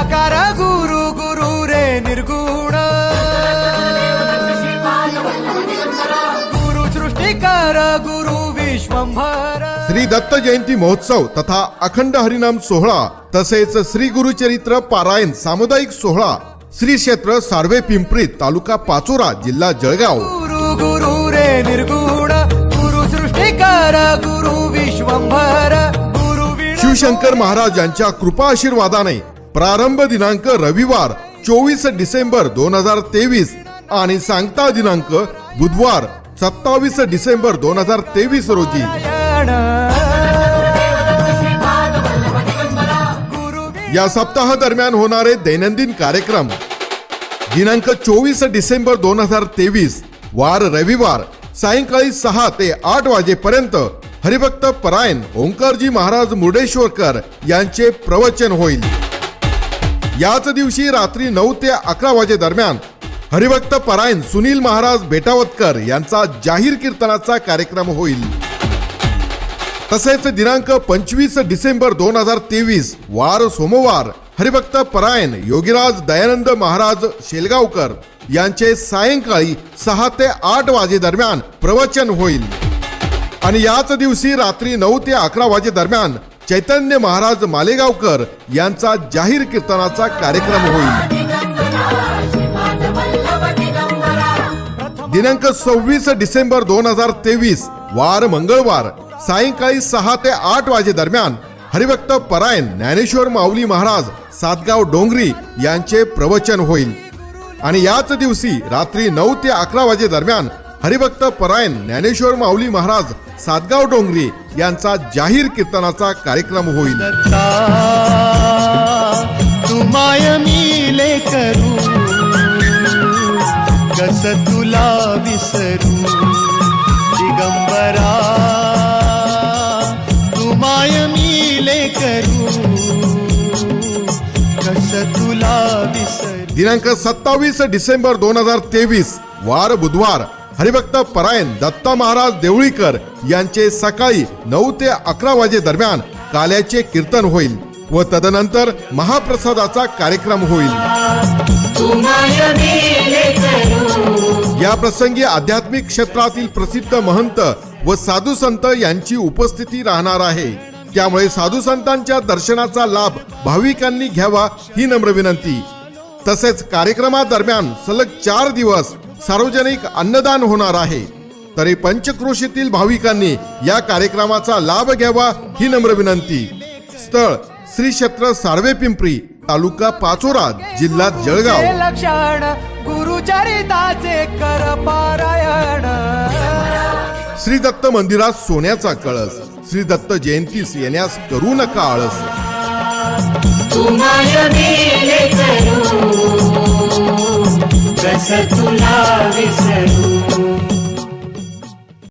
निराकार गुरु गुरु रे निर्गुण गुरु सृष्टिकर गुरु विश्वंभर श्री दत्त जयंती महोत्सव तथा अखंड हरिनाम सोहळा तसेच श्री गुरुचरित्र पारायण सामुदायिक सोहळा श्री क्षेत्र सार्वे पिंपरी तालुका पाचोरा जिल्हा जळगाव गुरु गुरु रे निर्गुण गुरु सृष्टिकर गुरु विश्वंभर शिवशंकर महाराज यांच्या कृपा आशीर्वादाने प्रारंभ दिनांक रविवार चोवीस डिसेंबर दोन हजार तेवीस आणि सांगता दिनांक बुधवार सत्तावीस डिसेंबर दोन हजार तेवीस रोजी. या सप्ताह दरम्यान होणारे दैनंदिन कार्यक्रम. दिनांक चोवीस डिसेंबर दोन हजार तेवीस वार रविवार सायंकाळी सहा ते आठ वाजेपर्यंत हरिभक्त परायण ओंकारजी महाराज मुर्डेश्वरकर यांचे प्रवचन होईल. याच दिवशी रात्री नऊ ते अकरा वाजे दरम्यान हरिभक्त परायण सुनील महाराज बेटावतकर यांचा जाहीर कीर्तनाचा कार्यक्रम होईल. तसेच दिनांक पंचवीस डिसेंबर दोन हजार तेवीस वार सोमवार हरिभक्त परायण योगीराज दयानंद महाराज शेलगावकर यांचे सायंकाळी सहा ते आठ वाजे दरम्यान प्रवचन होईल. आणि याच दिवशी रात्री नऊ ते अकरा वाजे दरम्यान चैतन्य महाराज मालेगावकर यांचा जाहीर कीर्तनाचा कार्यक्रम होईल. दिनांक सव्वीस डिसेंबर दोन हजार तेवीस वार मंगळवार सायंकाळी सहा ते आठ वाजे दरम्यान हरिभक्त परायण ज्ञानेश्वर माऊली महाराज सातगाव डोंगरी यांचे प्रवचन होईल. आणि याच दिवशी रात्री नऊ ते अकरा वाजे दरम्यान हरिभक्त परायण ज्ञानेश्वर माऊली महाराज सातगाव डोंगरी यांचा जाहीर कीर्तनाचा कार्यक्रम होईल. दत्ता तू माय मिले करू कस तुला विसरू? दिगंबरा तू माय मिले करू कस तुला विसरू? दिनांक सत्तावीस डिसेंबर दोन हजार तेवीस वार बुधवार हरिभक्त परायण दत्ता महाराज देवळीकर यांचे सकाळी नऊ ते अकरा वाजे दरम्यान काल्याचे कीर्तन होईल व तदनंतर महाप्रसादाचा कार्यक्रम होईल. या प्रसंगी आध्यात्मिक क्षेत्रातील प्रसिद्ध महंत व साधू संत यांची उपस्थिती राहणार आहे. त्यामुळे साधू संतांच्या दर्शनाचा लाभ भाविकांनी घ्यावा ही नम्र विनंती. तसेच कार्यक्रमादरम्यान सलग चार दिवस सार्वजनिक अन्नदान होणार आहे. तरी पंचक्रोशीतील भाविकांनी या कार्यक्रमाचा लाभ घ्यावा ही नम्र विनंती. स्थळ श्री क्षेत्र सार्वे पिंपरी तालुका पाचोरा जिल्हा जळगाव. लक्षण गुरुचरिताचे कर पारायण. श्री दत्त मंदिरात सोन्याचा कळस. श्री दत्त जयंतीस येण्यास करू नका आळस. तुम्हाला दिले